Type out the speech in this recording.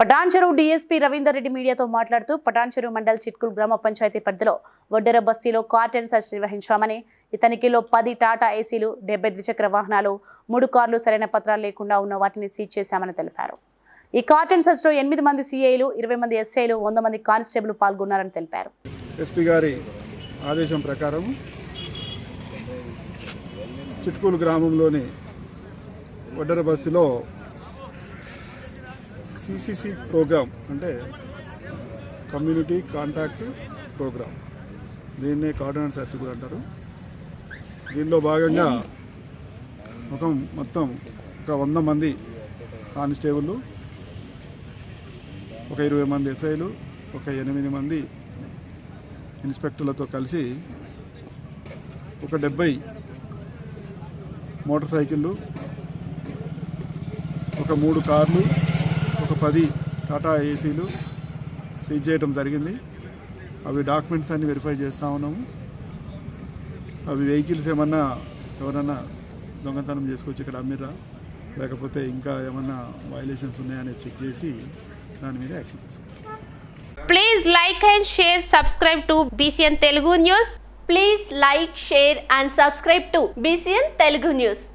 Patancheru DSP Ravinder Reddy మీడియాతో మాట్లాడుతూ పటాన్చెరు మండల్ చిట్కుల్ గ్రామ పంచాయతీ పరిధిలో వడ్డెర బస్తీలో కార్టెన్ సెర్చ్ నిర్వహించామని ఈ తనిఖీలో పది టాటా ఏసీలు డెబ్బై ద్విచక్ర వాహనాలు మూడు కార్లు సరైన పత్రాలు లేకుండా ఉన్న వాటిని సీజ్ చేశామని తెలిపారు. ఈ కార్టెన్ సెర్చ్లో ఎనిమిది మంది సీఐలు ఇరవై మంది ఎస్ఐలు వంద మంది కానిస్టేబుల్ పాల్గొన్నారని తెలిపారు. ఎస్పీ గారి ఆదేశం ప్రకారం చిట్కూలు గ్రామంలోని వడ్డర బస్తీలో సిసిసి ప్రోగ్రామ్ అంటే కమ్యూనిటీ కాంటాక్ట్ ప్రోగ్రామ్ దీన్నే కార్డినేట్ సెర్చ్ కూడా అంటారు. దీనిలో భాగంగా ఒక మొత్తం ఒక వంద మంది కానిస్టేబుల్ ఒక ఇరవై మంది ఎస్ఐలు ఒక ఎనిమిది మంది ఇన్స్పెక్టర్లతో కలిసి ఒక డెబ్బై మోటార్ సైకిళ్ళు ఒక మూడు కార్లు ఒక పది టాటా ఏసీలు సీజ్ చేయడం జరిగింది. అవి డాక్యుమెంట్స్ అన్ని వెరిఫై చేస్తూ ఉన్నాము. అవి వెహికల్స్ ఏమన్నా ఎవరన్నా దొంగతనం చేసుకొచ్చి ఇక్కడ అమ్మిరా లేకపోతే ఇంకా ఏమన్నా వైలేషన్స్ ఉన్నాయని చెక్ చేసి దాని మీద యాక్షన్ తీసుకుంటాం. Please like and share subscribe to BCN Telugu news please like share and subscribe to BCN Telugu news